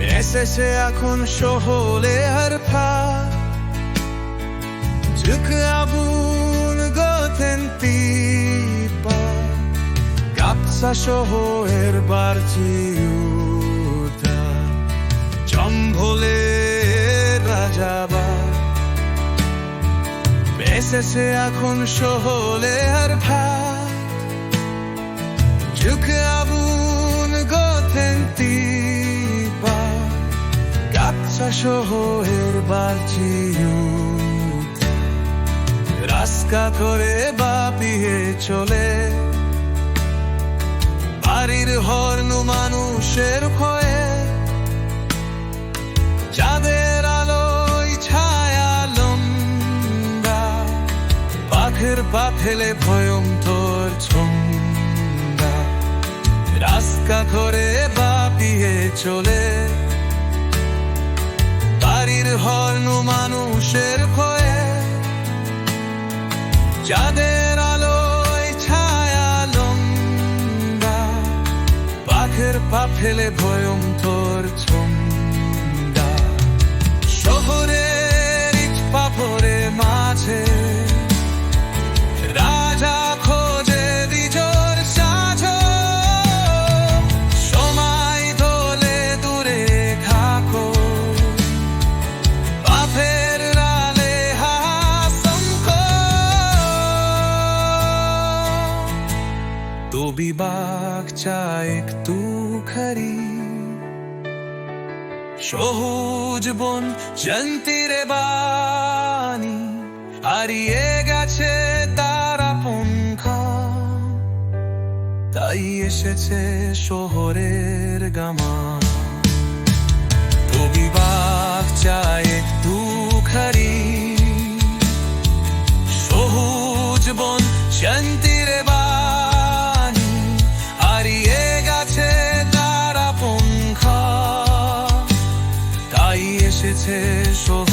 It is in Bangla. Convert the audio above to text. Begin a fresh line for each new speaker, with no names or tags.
এসেছে এখন শহরে আর ফা Tyck abun goten pipa Kapsa শহরের বার্চিউটা জম্ভলে রাজাবা বেসেছে এখন শহরে আর ভাত বার্চিউটা রাস্কা করে বাপিয়ে চলে। বাড়ির হর্ন মানুষের ভয়ে যাদের আলোয় ছায়া লম্বা, পাখের পা ফেলে ভয়ন্তর ছন্দা। রাস্কা করে বাপিয়ে চলে। হর্ন মানুষের ভয়ে। যাদের আলোয় ছায়া লঙ্গা। পাখের পা ফেলে ভয়ঙ্কর ছন্দা। तो भी बाग চায় একটু খারি সবুজ বন জন্তিরে বাণী হারিয়ে গেছে তারা পঙ্খা তাই এসেছে শহরের গামা তবি বাঘ চায় একটু খারি সবুজ বন শান্তিরে তারা পঙ্খা তাই এসেছে শহর